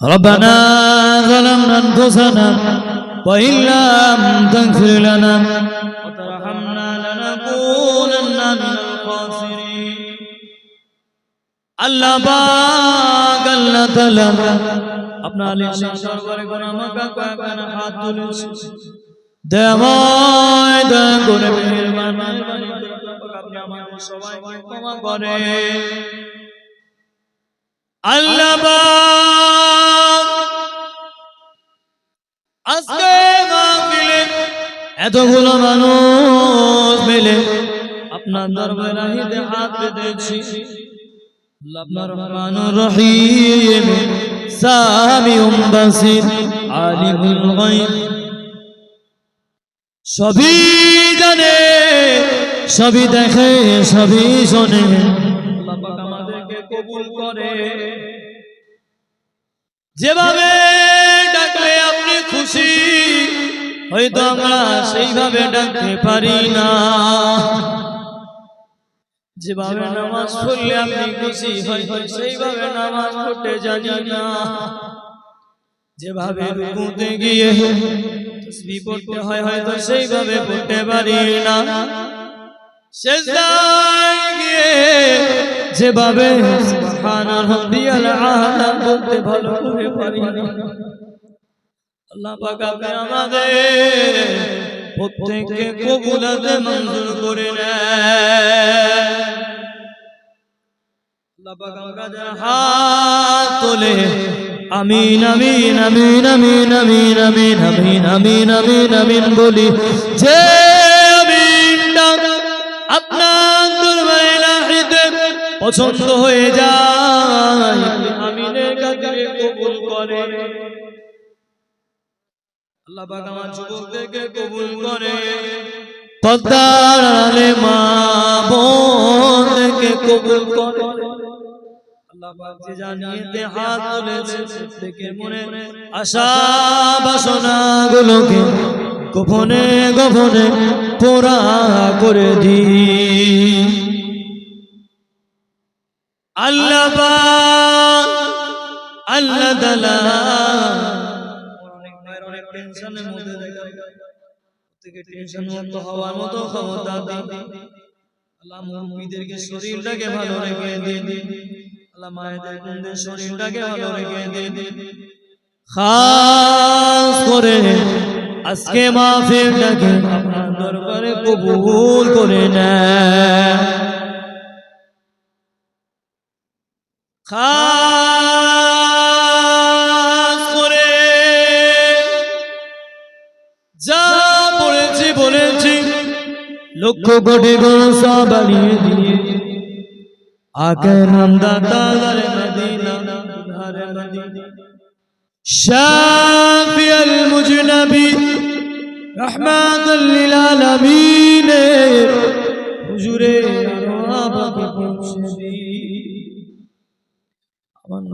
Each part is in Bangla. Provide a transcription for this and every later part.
ربنا ظلمنا أنفسنا وإن لم تغفر لنا وترحمنا لنكونن من الخاسرين আল্লাহ পাক আল্লাহ তাআলা আপনার লিসান দরবারে গুনাহগার কয়েকখানা হাত তুলেছি দেওয়ায় দয়া করে মেহেরবানি করে আপনি আমাদের সবাইকে ক্ষমা করে আল্লাহ পাক আজকে মাহফিলে এতগুলো মানুষ মিলে আপনার দরবারে আহিতে হাত পেতেছি। আপনার রহমানুর রহিম। সামিউম বাসির আলিমুল গায়ব। সবই জানে সবই দেখে সবই শোনে। আল্লাহ পাক আমাদেরকে কবুল করে। যেভাবে খুশি। হয়তো আমরা সেইভাবে ডাকতে পারি না। যেভাবে নামাজ পড়লে আপনি খুশি, হয়তো সেইভাবে নামাজ পড়তে জানি না। যেভাবে রুকুতে গিয়ে তসবিহ পড়তে হয়, হয়তো সেইভাবে পড়তে পারি না। সেজদায় গিয়ে যেভাবে আলা বলতে ভালো করে পারি না। প্রত্যেককে কবুলাতে মঞ্জুর করে তোলে আমিন আমিন আমিন আমিন আমিন আমিন আমিন আমিন আমিন আমিন বলি যে আপনার পছন্দ হয়ে যায় আমিনের কাছে কবুল করে আল্লাহ পাক আমার যুবকদেরকে কবুল করে। পদ্মার আলে মা বোনকে কবুল করে। আল্লাহ পাক যে জানিয়েতে হাত তুলেছে প্রত্যেকের মনে আশা বাসনা গুলোকে গোপনে গোপনে পোড়া করে দি আল্লাহ আল্লাহ অনেক টেনশনের মধ্যে থেকে টেনশন মুক্ত হওয়ার মতো ক্ষমতা দিন। আল্লাহ মুরব্বীদেরকে শরীরটাকে ভালো রেখে দিন। আল্লাহ মায়েদের বোনদের শরীরটাকে ভালো রেখে দিন। খাস করে আজকে মাহফিলটাকে আপনার দরবারে কবুল করে নেয় খাস লক্ষ কোটি গোসা বানিয়ে দিয়ে। আগে নামদা তালার মদিনা শাফি আল মুজনবী রহমাত লিল আলামিন। হুজুরে আবাকে পৌঁছে দিই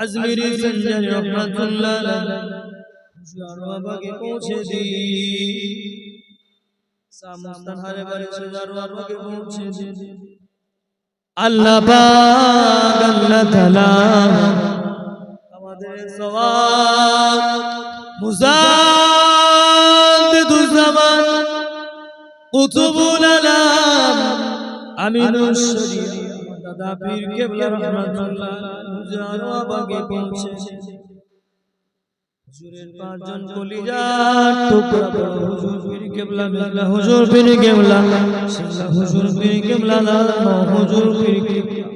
আজমির সঞ্জয় রহমতুল্লাহ হুশিয়ার বাবাকে পৌঁছে দি। সামস্তান হারে বারে হুশিয়ার বাবাকে পৌঁছে দি। আল্লাহ পাক আল্লাহ তাআলা আমাদের সওয়াব মুজা কুতুবুল আলাম। আমিনুর শরীফ। দাদা পীর কেবলা রহমাতুল্লাহ হুজুর আরও আবাগে পৌঁছে। হুজুরের পাঁচজন কলিজা টুকরা বড় হুজুর পীর কেবলা হুজুর পীর কেবলা হুজুর পীর কেবলা লাল হুজুর পীর কেবলা।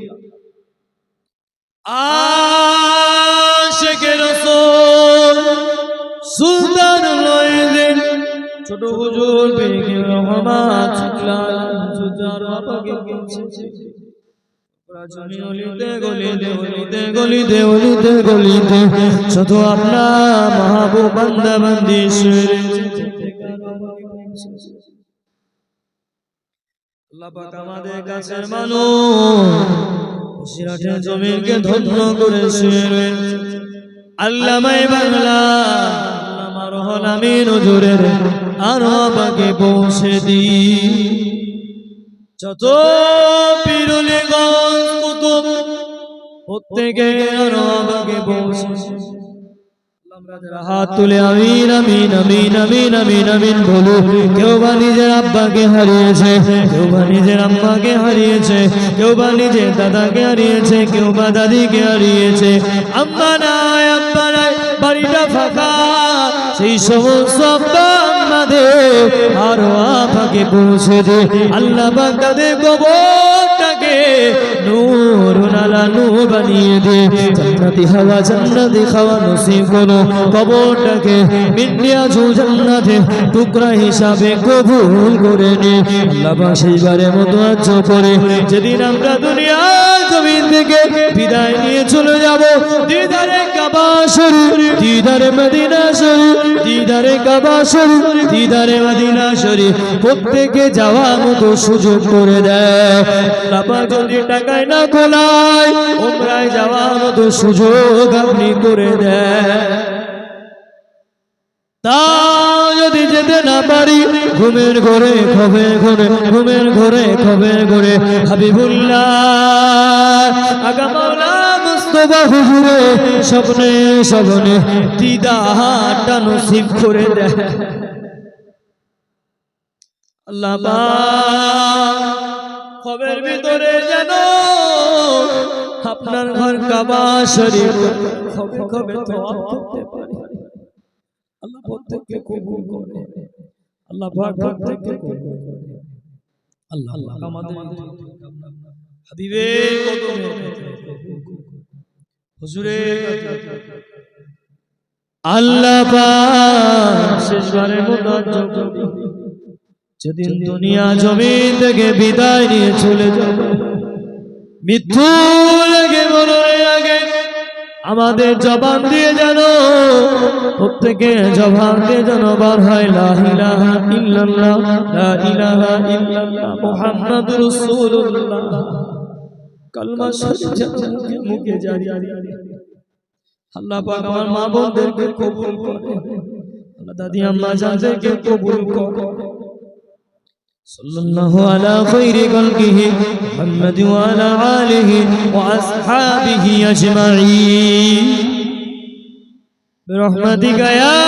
রহমাত অলিতে, গলিতে অলিতে, গলিতে শুধু আপনার মাহবুব বান্দা বান্দি আল্লাহ আমাদের কাছের মানুষ ধন্য করে শুয়ে রয়েছে আল্লামাই বাংলা, আল্লামা রহল আমিন হুজুরের আরও বাকে পৌঁছে দিই যত পিরুলি কুতুব প্রত্যেকে আরও আমাকে হাত তুলে বলো কেউ বা নিজের আব্বাকে হারিয়েছে, কেউ বা নিজের আম্মাকে হারিয়েছে, কেউ বা নিজের দাদাকে হারিয়েছে, কেউ বা দাদিকে হারিয়েছে। নাই, আব্বা নাই, বাড়িটা ফাঁকা, সেই সমস্ত আব্বা আপাকে পৌঁছে দে। আল্লাহ কবরটাকে নূর নালা নূর বানিয়ে দে। জান্নাতি হাওয়া জান্নাতি খাওয়া নসিব কবরটাকে জান্নাতে, টুকরা হিসাবে কবুল করে নে। আল্লাহ পাক মতো আজ করে যেদিন আমরা দুনিয়া জমিন থেকে বিদায় নিয়ে চলে যাব। দিদারে কাবা শরীফ, দিদারে মদিনা শরীফ, দিদারে কাবা শরীফ, দিদারে মদিনা শরীফ। প্রত্যেকে যাওয়া মতো সুযোগ করে দেয়। বাবা যদি টাকায় না খোলায় ওমরায় যাওয়া মতো সুযোগ আপনি করে দেয়। তা যেতে না পারি। ঘুমের ঘরে খবে ঘরে, ঘুমের ঘরে খবে ঘরে। হাবিবুল্লাহ স্বপ্নে স্বপ্নে দিদাহাটা নসিব করে দেয় খবের ভিতরে যেন আপনার ঘর কাবা শরীফ খবে খবে তোয়াব করতে পারি। আল্লাহ প্রত্যেককে কবুল করে। আল্লাহ পাক প্রত্যেককে কবুল করে। আল্লাহ আল্লাহ আমাদের হাবিবের কদমে হুজুরের আল্লাহ পাক শেষবারের মতো যেদিন দুনিয়া জমি থেকে বিদায় নিয়ে চলে যাব। মৃত্যু লেগে মরণের আগে আমাদের জবান দিয়ে যেন প্রত্যেকে জবান দিয়ে যেন বার হয়। লা ইলাহা ইল্লাল্লাহ লা ইলাহা ইল্লাল্লাহ মুহাম্মাদুর রাসূলুল্লাহ। কালমা শরীফ মুখে জারি। আল্লাহ পাক আমার মা বোনদেরকে কবুল করে। আল্লাহ দাদি আম্মা জানদেরকে কবুল করে। صلى الله على خير خلقه محمد وعلى آله وأصحابه أجمعين برحمتك يا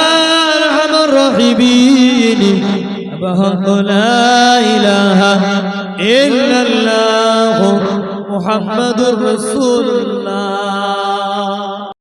أرحم الراحمين بحق لا إله إلا الله محمد رسول الله